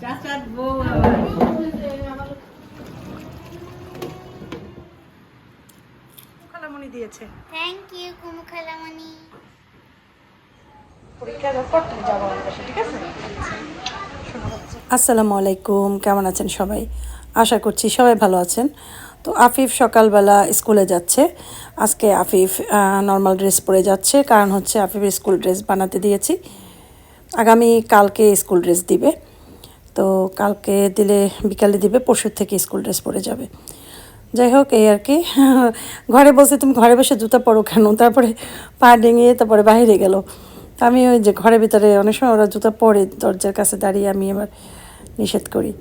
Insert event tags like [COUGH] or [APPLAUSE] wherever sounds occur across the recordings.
চাচার বউ খালামণি দিয়েছে। থ্যাংক ইউ কুমু খালামণি পরীক্ষা পর তুমি যাব ঠিক আছে? আসসালামু আলাইকুম কেমন আছেন সবাই? আশা করছি সবাই ভালো আছেন। তো আফিফ সকালবেলা স্কুলে যাচ্ছে। আজকে আফিফ নর্মাল ড্রেস পরে যাচ্ছে। কারণ হচ্ছে আফিফের স্কুল ড্রেস বানাতে দিয়েছি। আগামী কালকে স্কুল ড্রেস দিবে। তো কালকে দিলে, বিকালে দিবে পরশুর থেকে স্কুল ড্রেস পরে যাবে। যাই হোক, এই আর কি। [LAUGHS] ঘরে বসে, তুমি ঘরে বসে জুতা পরো কেন? তারপরে পা ডেঙিয়ে তারপরে বাইরে গেল। আমি ওই যে ঘরের ভিতরে অনেক সময় ওরা জুতা পরে, দরজার কাছে দাঁড়িয়ে আমি এবার নিষেধ করি।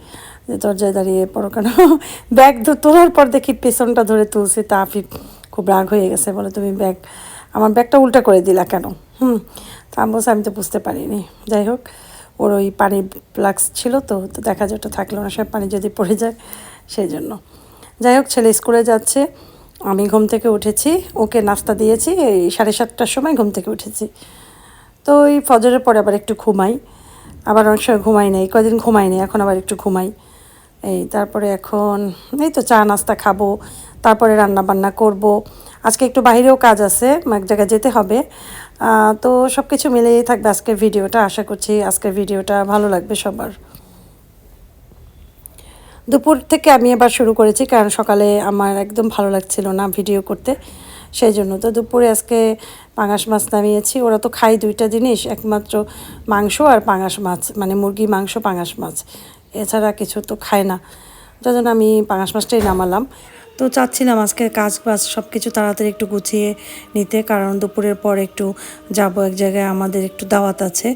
যে দরজায় দাঁড়িয়ে পড়ো কেন? [LAUGHS] ব্যাগ তোলার পর দেখি পেছনটা ধরে তুলছি, তা খুব রাগ হয়ে গেছে। বলে, তুমি ব্যাগ আমার ব্যাগটা উল্টা করে দিলা কেন? হুম, তা আমি আমি তো বুঝতে পারিনি। যাই হোক, ওর ওই পানির ফ্লাক্স ছিল তো তো দেখা ওটা থাকল না সব পানি যদি পড়ে যায়, সেই জন্য। যাই হোক, ছেলে স্কুলে যাচ্ছে, আমি ঘুম থেকে উঠেছি, ওকে নাস্তা দিয়েছি, এই সাড়ে সাতটার সময় ঘুম থেকে উঠেছি। তো ওই ফজরের পরে আবার একটু ঘুমাই, আবার অনেক সময় ঘুমাই নাই কদিন ঘুমাই নি এখন আবার একটু ঘুমাই। এই তারপরে এখন, এই তো চা নাস্তা খাব, তারপরে রান্না বান্না করব আজকে একটু বাইরেও কাজ আছে এক জায়গায় যেতে হবে। তো সব কিছু মিলেই থাকবে আজকের ভিডিওটা, আশা করছি আজকের ভিডিওটা ভালো লাগবে সবার। দুপুর থেকে আমি এবার শুরু করেছি, কারণ সকালে আমার একদম ভালো লাগছিল না ভিডিও করতে সেই জন্য তো দুপুরে আজকে পাঙাশ মাছ নামিয়েছি, ওরা তো খায় দুইটা জিনিস, একমাত্র মাংস আর পাঙাশ মাছ মানে মুরগি মাংস, পাঙাশ মাছ। এছাড়া কিছু তো খায় না। যার জন্য আমি পাঙাশ মাছটাই নামালাম। তো চাচ্ছিলাম আজকে কাজ বাজ সব কিছু তাড়াতাড়ি একটু গুছিয়ে নিতে, কারণ দুপুরের পর একটু যাব এক জায়গায়, আমাদের একটু দাওয়াত আছে।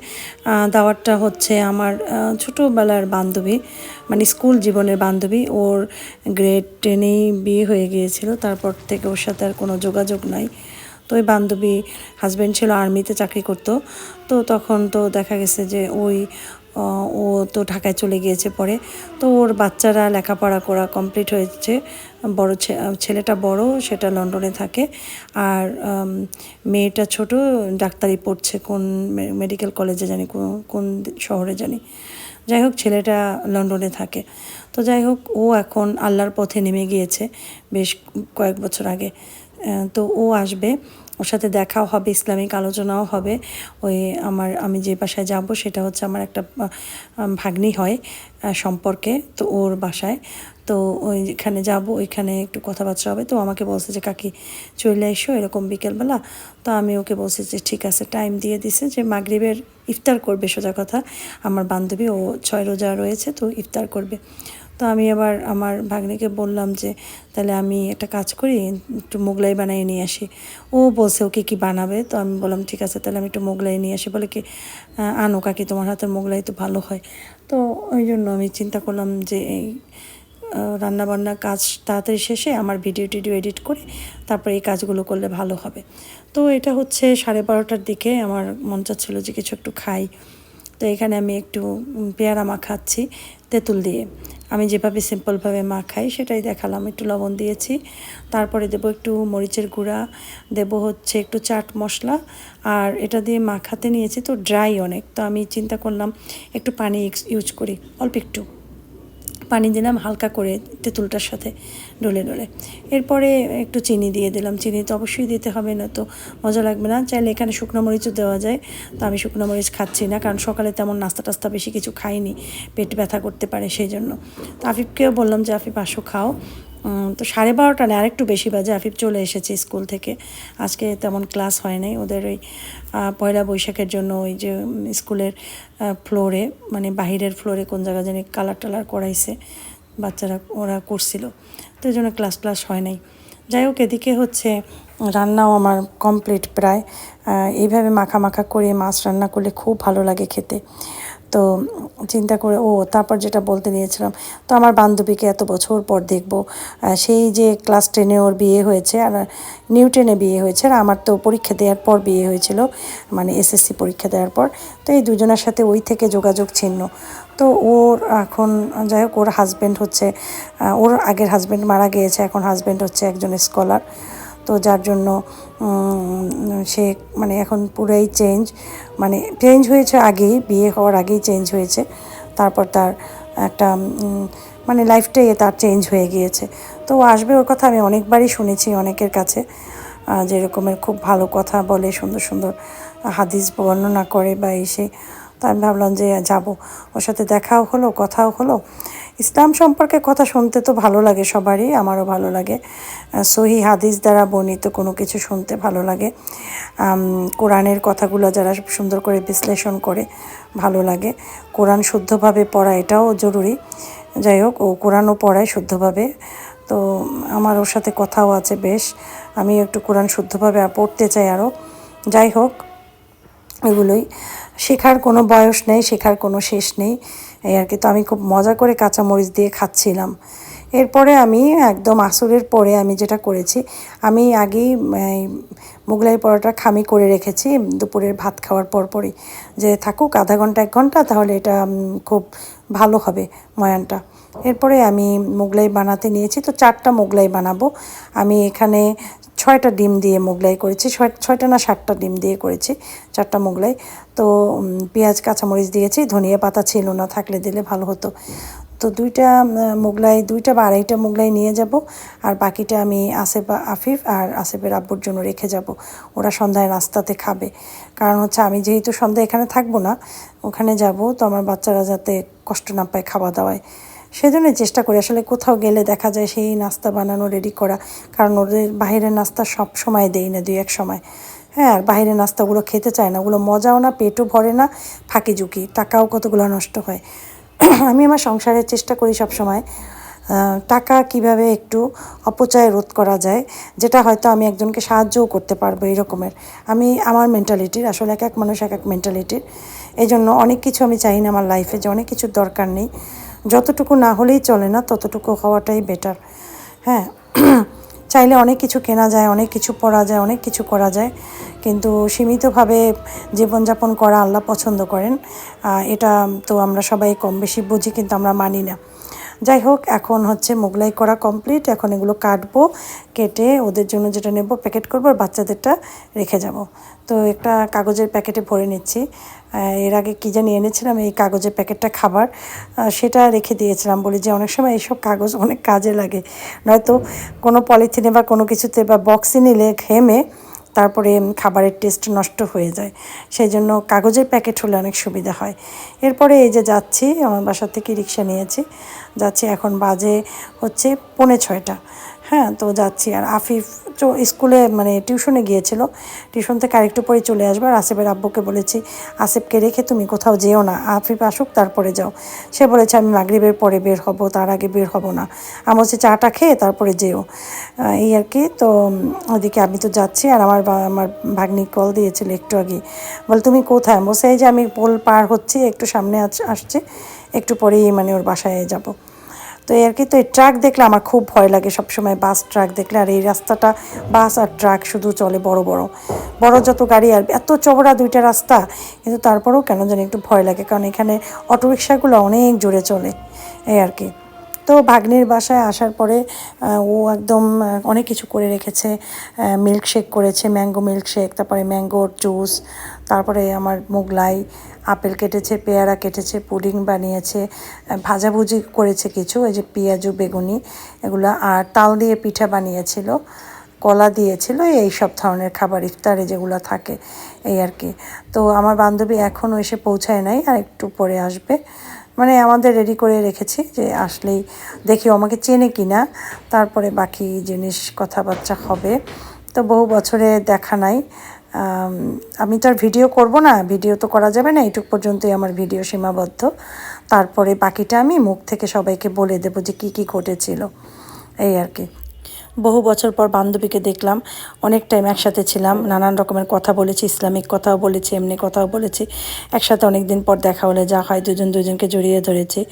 দাওয়াতটা হচ্ছে আমার ছোটোবেলার বান্ধবী মানে স্কুল জীবনের বান্ধবী, ওর গ্রেড টেনেই বিয়ে হয়ে গিয়েছিল, তারপর থেকে ওর সাথে আর কোনো যোগাযোগ নাই। তো ওই বান্ধবী হাজব্যান্ড ছিল আর্মিতে চাকরি করতো। তো তখন তো দেখা গেছে যে ওই ও তো ঢাকায় চলে গিয়েছে পরে। তো ওর বাচ্চারা লেখাপড়া করা কমপ্লিট হয়েছে। বড় ছেলেটা বড়, সেটা লন্ডনে থাকে। আর মেয়েটা ছোট, ডাক্তারি পড়ছে কোন মেডিকেল কলেজে জানি কোন- কোন শহরে জানি। যাই হোক, ছেলেটা লন্ডনে থাকে। তো যাই হোক, ও এখন আল্লাহর পথে নেমে গিয়েছে বেশ কয়েক বছর আগে। তো ও আসবে। ওর সাথে দেখাও হবে, ইসলামিক আলোচনাও হবে। ওই আমার, আমি যে বাসায় যাব সেটা হচ্ছে আমার একটা ভাগ্নি হয় সম্পর্কে, তো ওর বাসায়। তো ওইখানে যাব, ওইখানে একটু কথাবার্তা হবে। তো আমাকে বলছে যে, কাকি, চলে এসো এরকম বিকেলবেলা। তো আমি ওকে বলছি যে, ঠিক আছে টাইম দিয়ে দিছে যে, মাগরিবের ইফতার করবে সোজা কথা। আমার বান্ধবী, ও ছয় রোজা রয়েছে, তো ইফতার করবে। তো আমি আবার আমার ভাগ্নিকে বললাম যে, তাহলে আমি একটা কাজ করি, একটু মোগলাই বানিয়ে নিয়ে আসি। ও বলছে, ওকে কি বানাবে? তো আমি বললাম, ঠিক আছে, তাহলে আমি একটু মোগলাই নিয়ে আসি। বলে কি আনো কাকি, তোমার হাতের মোগলাই তো ভালো হয়। তো ওই জন্য আমি চিন্তা করলাম যে, এই রান্না বান্না কাজ তাড়াতাড়ি শেষে আমার ভিডিও টিডিও এডিট করে তারপরে এই কাজগুলো করলে ভালো হবে। তো এটা হচ্ছে সাড়ে বারোটার দিকে আমার মন চাচ্ছিলো যে কিছু একটু খাই। তো এখানে আমি একটু পেয়ারা মাখাচ্ছি তেঁতুল দিয়ে। আমি যেভাবে সিম্পলভাবে মা খাই, সেটাই দেখালাম। একটু লবণ দিয়েছি। তারপরে দেব একটু মরিচের গুঁড়া। দেব হচ্ছে একটু চাট মশলা। আর এটা দিয়ে মাখাতে নিয়েছি, তো ড্রাই অনেক। তো আমি চিন্তা করলাম একটু পানি ইউজ করি। অল্প একটু। পানি দিলাম হালকা করে তেঁতুলটার সাথে ডলে ডলে। এরপরে একটু চিনি দিয়ে দিলাম। চিনি তো অবশ্যই দিতে হবে, না তো মজা লাগবে না। চাইলে এখানে শুকনো মরিচও দেওয়া যায়, তো আমি শুকনো মরিচ খাচ্ছি না, কারণ সকালে তেমন নাস্তা টাস্তা বেশি কিছু খাইনি, পেট ব্যথা করতে পারে সেই জন্য। তো আফিফকেও বললাম যে, আফিফ, আসো, খাও। তো সাড়ে বারোটা না, আরেকটু বেশি বাজে। আফিফ চলে এসেছে স্কুল থেকে। আজকে তেমন ক্লাস হয় নাই ওদের ওই পয়লা বৈশাখের জন্য ওই যে স্কুলের ফ্লোরে মানে বাহিরের ফ্লোরে কোন জায়গা জানি কালার টালার করাইছে বাচ্চারা, ওরা করছিল। তো জন্য ক্লাস ক্লাস হয় নাই। যাই হোক, এদিকে হচ্ছে, রান্নাও আমার কমপ্লিট প্রায়। এইভাবে মাখা মাখা করে মাছ রান্না করলে খুব ভালো লাগে খেতে। তো চিন্তা করে, ও তারপর যেটা বলতে নিয়েছিলাম, তো আমার বান্ধবীকে এত বছর পর দেখব সেই যে ক্লাস টেনে ওর বিয়ে হয়েছে আর নিউ টেনে বিয়ে হয়েছে আর আমার তো পরীক্ষা দেওয়ার পর বিয়ে হয়েছিল মানে এসএসসি পরীক্ষা দেওয়ার পর, তো এই দুজনের সাথে ওই থেকে যোগাযোগ ছিন্ন। তো ওর এখন, যাই হোক, ওর হাজব্যান্ড হচ্ছে ওর আগের হাজব্যান্ড মারা গিয়েছে, এখন হাজব্যান্ড হচ্ছে একজন স্কলার তো যার জন্য সে মানে এখন পুরাই চেঞ্জ মানে চেঞ্জ হয়েছে আগেই, বিয়ে হওয়ার আগেই চেঞ্জ হয়েছে। তারপর তার একটা মানে লাইফটাই তার চেঞ্জ হয়ে গিয়েছে। তো আসবে ওর কথা আমি অনেকবারই শুনেছি অনেকের কাছে যেরকমের খুব ভালো কথা বলে, সুন্দর সুন্দর হাদিস বর্ণনা করে বা এসে আমি ভাবলাম যে যাব। ওর সাথে দেখাও হলো, কথাও হলো। ইসলাম সম্পর্কে কথা শুনতে তো ভালো লাগে সবারই, আমারও ভালো লাগে। সহি হাদিস দ্বারা বর্ণিত কোনো কিছু শুনতে ভালো লাগে। কোরআনের কথাগুলো যারা সুন্দর করে বিশ্লেষণ করে, ভালো লাগে। কোরআন শুদ্ধভাবে পড়া এটাও জরুরি। যাই হোক, ও কোরআনও পড়ায় শুদ্ধভাবে। তো আমার ওর সাথে কথাও আছে বেশ। আমি একটু কোরআন শুদ্ধভাবে পড়তে চাই আরও। যাই হোক এগুলোই। শেখার কোনো বয়স নেই, শেখার কোনো শেষ নেই। এই আর কি। তো আমি খুব মজা করে কাঁচামরিচ দিয়ে খাচ্ছিলাম। এরপরে আমি একদম আসরের পরে আমি যেটা করেছি, আমি আগেই মোগলাই পরোটা খামি করে রেখেছি দুপুরের ভাত খাওয়ার পরপরই। যে থাকুক আধা ঘণ্টা, এক ঘণ্টা, তাহলে এটা খুব ভালো হবে ময়ানটা। এরপরে আমি মোগলাই বানাতে নিয়েছি, তো চারটা মোগলাই বানাবো। আমি এখানে ছয়টা ডিম দিয়ে মোগলাই করেছি, ছয়, ছয়টা না সাতটা ডিম দিয়ে করেছি, চারটা মোগলাই। তো পেঁয়াজ, কাঁচামরিচ দিয়েছি, ধনিয়া পাতা ছিল না, থাকলে দিলে ভালো হতো। তো দুইটা মোগলাই, দুইটা বা আড়াইটা মোগলাই নিয়ে যাব, আর বাকিটা আমি আসেফ আফিফ আর আসেফের আব্বুর জন্য রেখে যাব। ওরা সন্ধ্যায় নাস্তাতে খাবে। কারণ হচ্ছে আমি যেহেতু সন্ধ্যায় এখানে থাকব না, ওখানে যাব তো আমার বাচ্চারা যাতে কষ্ট না পায় খাওয়া দাওয়ায়। সেজন্য চেষ্টা করি। আসলে কোথাও গেলে দেখা যায় সেই নাস্তা বানানো রেডি করা। কারণ ওদের বাইরের নাস্তা সব সময় দেই না, দুই এক সময়। হ্যাঁ আর বাইরের নাস্তাগুলো খেতে চায় না। ওগুলো মজাও না, পেটও ভরে না, ফাঁকি ঝুঁকি। টাকাও কতগুলো নষ্ট হয়। [CLEARS THROAT] আমি আমার সংসারের চেষ্টা করি সব সময়। টাকা কীভাবে একটু অপচয় রোধ করা যায়, যেটা হয়তো আমি একজনকে সাহায্যও করতে পারব রকমের আমি আমার মেন্টালিটির আসলে এক এক মানুষ এক এক মেন্টালিটির এই জন্য অনেক কিছু আমি চাই না আমার লাইফে যে অনেক কিছুর দরকার নেই। যতটুকু না হলেই চলে না, ততটুকু হওয়াটাই বেটার হ্যাঁ [CLEARS THROAT] চাইলে অনেক কিছু কেনা যায়, অনেক কিছু পরা যায়, অনেক কিছু করা যায়, কিন্তু সীমিতভাবে জীবনযাপন করা আল্লাহ পছন্দ করেন। এটা তো আমরা সবাই কম বেশি বুঝি, কিন্তু আমরা মানি না। যাই হোক, এখন হচ্ছে মোগলাই করা কমপ্লিট এখন এগুলো কাটবো, কেটে ওদের জন্য যেটা নেব প্যাকেট করব আর বাচ্চাদেরটা রেখে যাব। তো একটা কাগজের প্যাকেটে ভরে নিচ্ছি। এর আগে কী জানি এনেছিলাম, এই কাগজের প্যাকেটটা খাবার। সেটা রেখে দিয়েছিলাম বলি যে অনেক সময় এইসব কাগজ অনেক কাজে লাগে। নয়তো কোনো পলিথিনে বা কোনো কিছুতে বা বক্সে নিলে ঘেমে তারপরে খাবারের টেস্ট নষ্ট হয়ে যায়। সেই জন্য কাগজের প্যাকেট হলে অনেক সুবিধা হয়। এরপরে এই যে যাচ্ছি, আমার বাসা থেকে রিক্সা নিয়েছি। যাচ্ছি এখন বাজে হচ্ছে পৌনে ছয়টা। হ্যাঁ তো যাচ্ছি। আর আফিফ স্কুলে মানে টিউশনে গিয়েছিল। টিউশন থেকে আরেকটু পরে চলে আসবে। আর আসিফের আব্বুকে বলেছি, আসিফকে রেখে তুমি কোথাও যেও না। আফিফ আসুক, তারপরে যাও। সে বলেছে, আমি মাগরিবের পরে বের হব, তার আগে বের হব না। আমি বলছি, চাটা খেয়ে তারপরে যেও। এই আর কি। তো ওদিকে আমি তো যাচ্ছি। আর আমার আমার ভাগ্নি কল দিয়েছিল একটু আগে। বল, তুমি কোথায়? এই যে আমি পোল পার হচ্ছি, একটু সামনে আসছে। একটু পরেই মানে ওর বাসায় যাব। তো এই আর কি, তো এই ট্রাক দেখলে আমার খুব ভয় লাগে সবসময়, বাস ট্রাক দেখলে। আর এই রাস্তাটা বাস আর ট্রাক শুধু চলে বড় বড়। বড় যত গাড়ি আর এত চওড়া দুইটা রাস্তা, কিন্তু তারপরেও কেন জানি একটু ভয় লাগে। কারণ এখানে অটোরিকশাগুলো অনেক জোরে চলে। এই আর কি। তো ভাগ্নির বাসায় আসার পরে ও একদম অনেক কিছু করে রেখেছে। মিল্কশেক করেছে ম্যাঙ্গো মিল্কশেক তারপরে ম্যাঙ্গোর জুস তারপরে আমার মোগলাই, আপেল কেটেছে, পেয়ারা কেটেছে, পুডিং বানিয়েছে ভাজাভুজি করেছে কিছু, এই যে পেঁয়াজু, বেগুনি এগুলো, আর তাল দিয়ে পিঠা বানিয়েছিল, কলা দিয়েছিল, এই সব ধরনের খাবার, ইফতারে যেগুলো থাকে, এই আর কি। তো আমার বান্ধবী এখনও এসে পৌঁছায় নাই, আর একটু পরে আসবে। মানে আমাদের রেডি করে রেখেছি যে আসলেই দেখি আমাকে চেনে কি না তারপরে বাকি জিনিস কথাবার্তা হবে। তো বহু বছরে দেখা নাই। আমি তো আর ভিডিও করব না। ভিডিও তো করা যাবে না। এইটুক পর্যন্তই আমার ভিডিও সীমাবদ্ধ। তারপরে বাকিটা আমি মুখ থেকে সবাইকে বলে দেবো যে কি কি ঘটেছিল। এই আর কি। বহু বছর পর বান্ধবীকে দেখলাম, অনেক টাইম একসাথে ছিলাম, নানান রকমের কথা বলেছি, ইসলামিক কথাও বলেছি, এমনি কথাও বলেছি। একসাথে অনেক দিন পর দেখা হলে, যা হয় দুজন দুজনকে জড়িয়ে ধরেছি।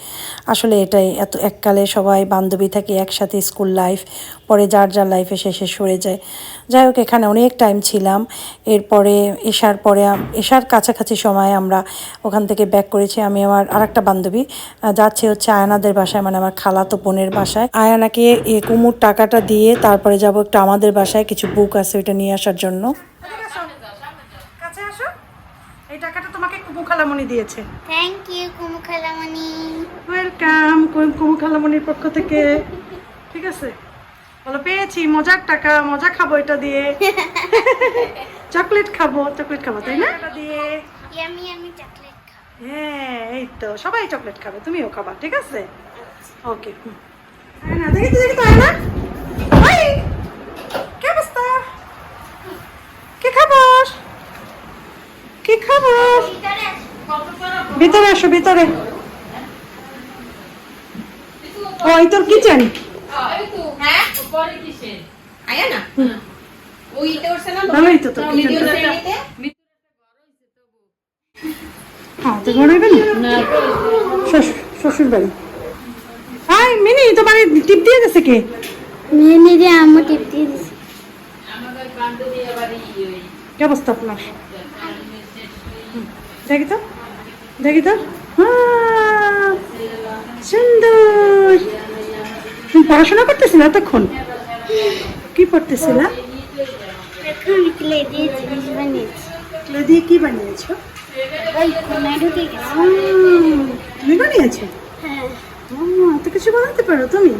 আসলে এটাই, এত এককালে সবাই বান্ধবী থাকি, একসাথে স্কুল লাইফ পরে যার যার লাইফে শেষে সরে যায়। যাই হোক এখানে অনেক টাইম ছিলাম। এরপরে এসার পরে এসার কাছাকাছি সময় আমরা ওখান থেকে ব্যাক করেছি। আমি আমার আরেকটা বান্ধবী যাচ্ছে হচ্ছে আয়নাদের বাসায় মানে আমার খালাতো বোনের বাসায়। আয়নাকে এ কুমুর টাকাটা দিয়ে তারপরে যাব একটু আমাদের বাসায় কিছু বুক আছে ওইটা নিয়ে আসার জন্য। কাছে আসো এই টাকাটা তোমাকে কুমু খালামণি দিয়েছে। থ্যাংক ইউ কুমু খালামণি। ওয়েলকাম কুমু খালামণির পক্ষ থেকে। ঠিক আছে? বলো পেয়েছি মজার টাকা মজা খাব এটা দিয়ে। [LAUGHS] চকলেট খাব চকলেট খাব তাই না? এটা দিয়ে। হ্যাঁ এই তো সবাই চকলেট খাবে তুমিও খাবা ঠিক আছে? ওকে না দেখি তো দেখি তো হাই কি অবস্থা? কি খবর? কি খবর? ভিতরে আসো ভিতরে। ও এই তোর কিচেন আয়া না? ওইতে উঠছে না ভালোই তো শ্রেণীতে হ্যাঁ তো ঘরে না। শ্বশুর শ্বশুর বাড়ি। হাই মিনি তোমার টিপ দিয়ে গেছে কে? মেয়ে মেয়ে আম্মু টিপ দিয়ে দিছে। আমাদের বান্ধবী আবার ওই কি অবস্থা আপনার? হুম, দেখি তো দেখি তো। সুন্দর। তুমি পড়াশোনা করতেছিলে এতক্ষণ? কি পড়তেছিলা এখন ক্লে দিয়ে জিনিস বানিয়েছি ক্লে দিয়ে কি বানিয়েছো? ওই কোনায় ঢুকে গেছে। আহ, তুমি বানিয়েছো? হ্যাঁ। কিছু বানাতে পারো তুমি?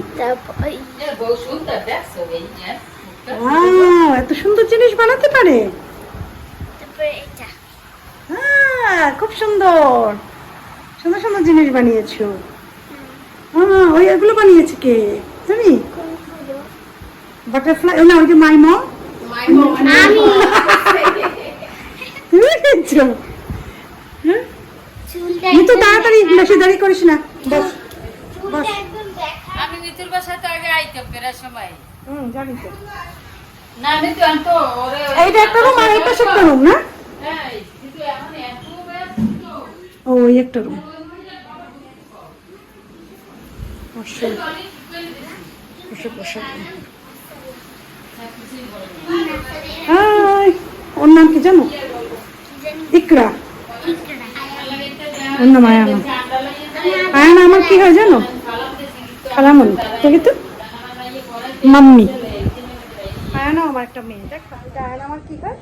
হ্যাঁ এত সুন্দর জিনিস বানাতে পারে। হ্যাঁ খুব সুন্দর। সুন্দর সুন্দর জিনিস বানিয়েছো। ওই এগুলো বানিয়েছে কে? তুমি? বাটারফ্লাই না ওই যে মাই মম আমি তো তাড়াতাড়ি বেশি দেরি করিস না। বস। আমি আগে আইতাম ফেরার সময়। হুম জানি তো। না ওরে এইটা একটা রুম আর রুম না? হ্যাঁ কিন্তু এখন এত ব্যস্ত। ও একটা রুম। হাই, ওর নাম কি জানো? ইকরা। ওর নাম আয়ানা। আয়ানা, আমার কি হয় জানো? খালামণি, দেখি তো। মাম্মি। আয়ানা আমার একটা মেয়ে, দেখ। আয়ানা, আমার কি হয়?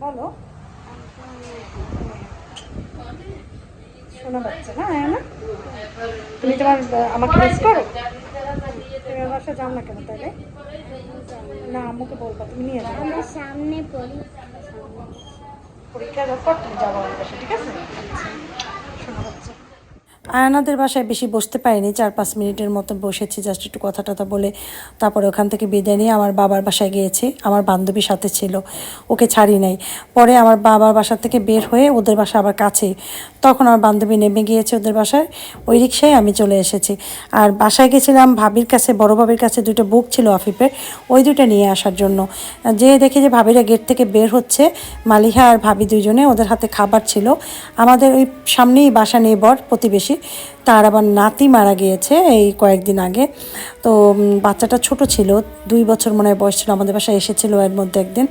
বলো। শোনা যাচ্ছে না আয়ানা তুমি তোমার আমাকে মিস করো? তুমি আমার বাসায় যাও না কেন তাহলে? না আমাকে বলবা তুমি নিয়ে যাও। আমার সামনে পরীক্ষা পরীক্ষা পর তুমি যাব আমার ঠিক আছে? আয়নাদের বাসায় বেশি বসতে পারিনি, চার পাঁচ মিনিটের মতো বসেছি জাস্ট একটু কথা টথা বলে তারপরে ওখান থেকে বিদায় নিয়ে আমার বাবার বাসায় গিয়েছি, আমার বান্ধবীর সাথে ছিল, ওকে ছাড়ি নাই। পরে আমার বাবার বাসা থেকে বের হয়ে ওদের বাসা আবার কাছে তখন আমার বান্ধবী নেমে গিয়েছে ওদের বাসায়, ওই রিক্সায় আমি চলে এসেছি। আর বাসায় গেছিলাম ভাবির কাছে, বড় ভাবির কাছে দুটো বুক ছিল আফিফের ওই দুটো নিয়ে আসার জন্য। যে দেখি যে ভাবিরা গেট থেকে বের হচ্ছে, মালিহা আর ভাবি দুজনে ওদের হাতে খাবার ছিল, আমাদের ওই সামনেই বাসা নেই বর প্রতিবেশী তার আবার নাতি মারা গিয়েছে এই কয়েকদিন আগে। তো বাচ্চাটা ছোট ছিল, দুই বছর মনে হয় বয়স ছিল, আমাদের বাসায় এসেছিল এর মধ্যে একদিন।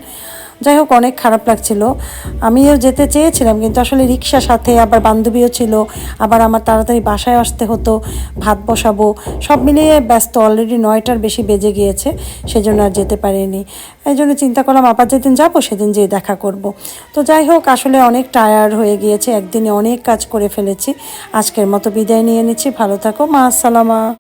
যাই হোক, অনেক খারাপ লাগছিল। আমিও যেতে চেয়েছিলাম, কিন্তু আসলে রিক্সা সাথে আবার বান্ধবীও ছিল, আবার আমার তাড়াতাড়ি বাসায় আসতে হতো, ভাত বসাবো, সব মিলিয়ে ব্যস্ত অলরেডি নয়টার বেশি বেজে গিয়েছে, সেজন্য আর যেতে পারিনি। এই জন্য চিন্তা করলাম, আবার যেদিন যাব, সেদিন যেয়ে দেখা করব। তো যাই হোক, আসলে অনেক টায়ার্ড হয়ে গিয়েছে, একদিনে অনেক কাজ করে ফেলেছি। আজকের মতো বিদায় নিয়ে নিচ্ছি, ভালো থাকো, মা, আসসালামা।